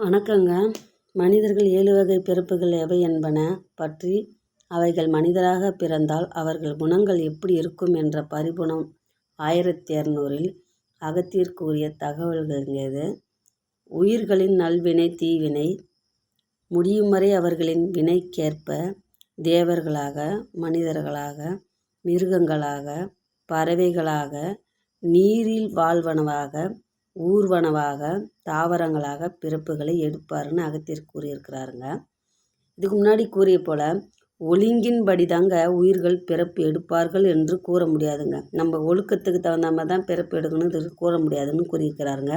வணக்கங்க. மனிதர்கள் ஏழு வகை பிறப்புகள் எவை என்பன பற்றி அவைகள் மனிதராக பிறந்தால் அவர்கள் குணங்கள் எப்படி இருக்கும் என்ற பரிபுணம் ஆயிரத்தி இரநூறில் அகத்தியர் கூறிய தகவல்கள் இது உயிர்களின் நல்வினை தீவினை முடியும் வரை அவர்களின் வினைக்கேற்ப தேவர்களாக மனிதர்களாக மிருகங்களாக பறவைகளாக நீரில் வாழ்வனவாக ஊர்வனவாக தாவரங்களாக பிறப்புகளை எடுப்பாருன்னு அகத்தியர் கூறியிருக்கிறாருங்க. இதுக்கு முன்னாடி கூறிய போல் ஒழுங்கின்படி தாங்க உயிர்கள் பிறப்பு எடுப்பார்கள் என்று கூற முடியாதுங்க. நம்ம ஒழுக்கத்துக்கு தகுந்த மாதிரி தான் பிறப்பு எடுக்கணும் கூற முடியாதுன்னு கூறியிருக்கிறாருங்க.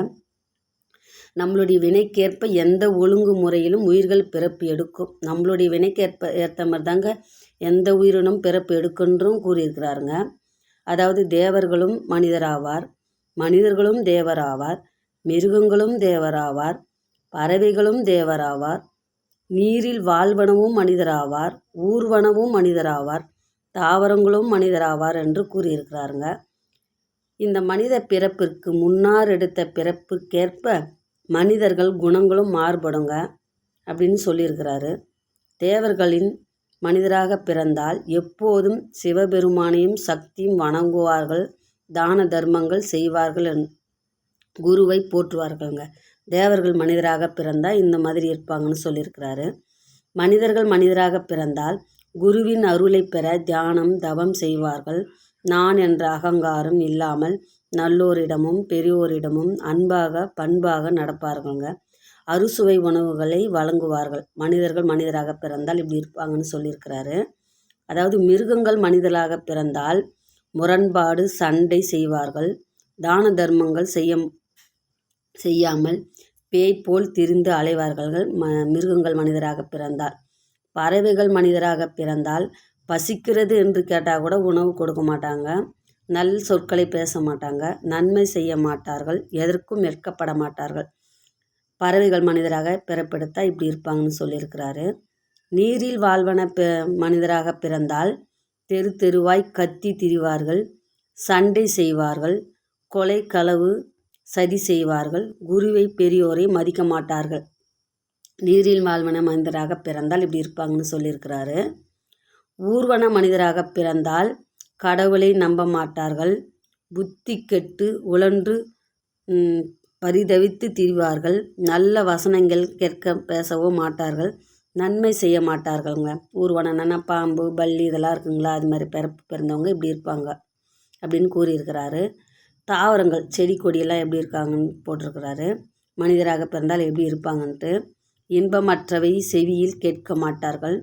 நம்மளுடைய வினைக்கேற்ப எந்த ஒழுங்கு முறையிலும் உயிர்கள் பிறப்பு எடுக்கும். நம்மளுடைய வினைக்கேற்ப ஏற்ற மாதிரி தாங்க எந்த உயிரினும் பிறப்பு எடுக்குன்றும் கூறியிருக்கிறாருங்க. அதாவது தேவர்களும் மனிதராவார். மனிதர்களும் தேவராவார் மிருகங்களும் தேவராவார் பறவைகளும் தேவராவார் நீரில் வாழ்வனவும் மனிதராவார் ஊர்வனவும் மனிதராவார் தாவரங்களும் மனிதராவார் என்று கூறியிருக்கிறாருங்க. இந்த மனித பிறப்பிற்கு முன்னார் எடுத்த பிறப்புக்கேற்ப மனிதர்கள் குணங்களும் மாறுபடுங்க அப்படின்னு சொல்லியிருக்கிறாரு. தேவர்களின் மனிதராக பிறந்தால் எப்போதும் சிவபெருமானையும் சக்தியும் வணங்குவார்கள். தான தர்மங்கள் செய்வார்கள் என் குருவை போற்றுவார்கள்ங்க. தேவர்கள் மனிதராக பிறந்தால் இந்த மாதிரி இருப்பாங்கன்னு சொல்லியிருக்கிறாரு. மனிதர்கள் மனிதராக பிறந்தால் குருவின் அருளை பெற தியானம் தவம் செய்வார்கள். நான் என்ற அகங்காரம் இல்லாமல் நல்லோரிடமும் பெரியோரிடமும் அன்பாக பண்பாக நடப்பார்கள்ங்க. அறுசுவை உணவுகளை வழங்குவார்கள். மனிதர்கள் மனிதராக பிறந்தால் இப்படி இருப்பாங்கன்னு சொல்லியிருக்கிறாரு. அதாவது மிருகங்கள் மனிதராக பிறந்தால் முரண்பாடு சண்டை செய்வார்கள். தான தர்மங்கள் செய்ய செய்யாமல் பேய் போல் திரிந்து அலைவார்கள். ம மிருகங்கள் மனிதராக பிறந்தால். பறவைகள் மனிதராக பிறந்தால் பசிக்கிறது என்று கேட்டால் கூட உணவு கொடுக்க மாட்டாங்க. நல் சொற்களை பேச மாட்டாங்க. நன்மை செய்ய மாட்டார்கள். எதற்கும் வெட்கப்பட மாட்டார்கள். பறவைகள் மனிதராக பிறப்பெடுத்தால் இப்படி இருப்பாங்கன்னு சொல்லியிருக்கிறாரு. நீரில் வாழ்வன மனிதராக பிறந்தால் தெரு தெருவாய் கத்தி திரிவார்கள் சண்டை செய்வார்கள் கொலை களவு சதி செய்வார்கள் குருவை பெரியோரை மதிக்க மாட்டார்கள். நீரில் வாழ்வன மனிதராக பிறந்தால் இப்படி இருப்பாங்கன்னு சொல்லியிருக்கிறாரு. ஊர்வன மனிதராக பிறந்தால் கடவுளை நம்ப மாட்டார்கள். புத்தி கெட்டு உழன்று பரிதவித்து திரிவார்கள். நல்ல வசனங்கள் கேட்க பேசவோ மாட்டார்கள். நன்மை செய்ய மாட்டார்கள்ங்க. ஊர்வனம்னா பாம்பு பல்லி இதெல்லாம் இருக்குங்களா? அது மாதிரி பிறப்பு பிறந்தவங்க இப்படி இருப்பாங்க அப்படின்னு கூறியிருக்கிறாரு. தாவரங்கள் செடி கொடியெல்லாம் எப்படி இருக்காங்கன்னு போட்டிருக்கிறாரு. மனிதராக பிறந்தால் எப்படி இருப்பாங்கன்ட்டு இன்பமற்றவை செவியில் கேட்க மாட்டார்கள்.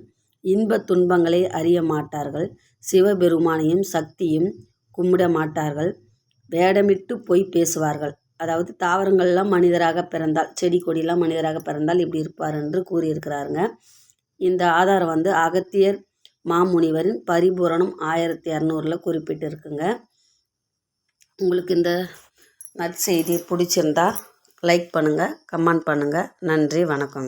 இன்ப துன்பங்களை அறிய மாட்டார்கள். சிவபெருமானையும் சக்தியும் கும்பிட மாட்டார்கள். வேடமிட்டு பொய் பேசுவார்கள். அதாவது தாவரங்கள்லாம் மனிதராக பிறந்தால் செடி கொடியெல்லாம் மனிதராக பிறந்தால் இப்படி இருப்பார் என்று கூறியிருக்கிறாருங்க. இந்த ஆதாரம் வந்து அகத்தியர் மாமுனிவரின் பரிபூரணம் ஆயிரத்தி இரநூறில் குறிப்பிட்டிருக்குங்க. உங்களுக்கு இந்த நற்செய்தி பிடிச்சிருந்தா லைக் பண்ணுங்கள் கமெண்ட் பண்ணுங்கள் நன்றி வணக்கங்க.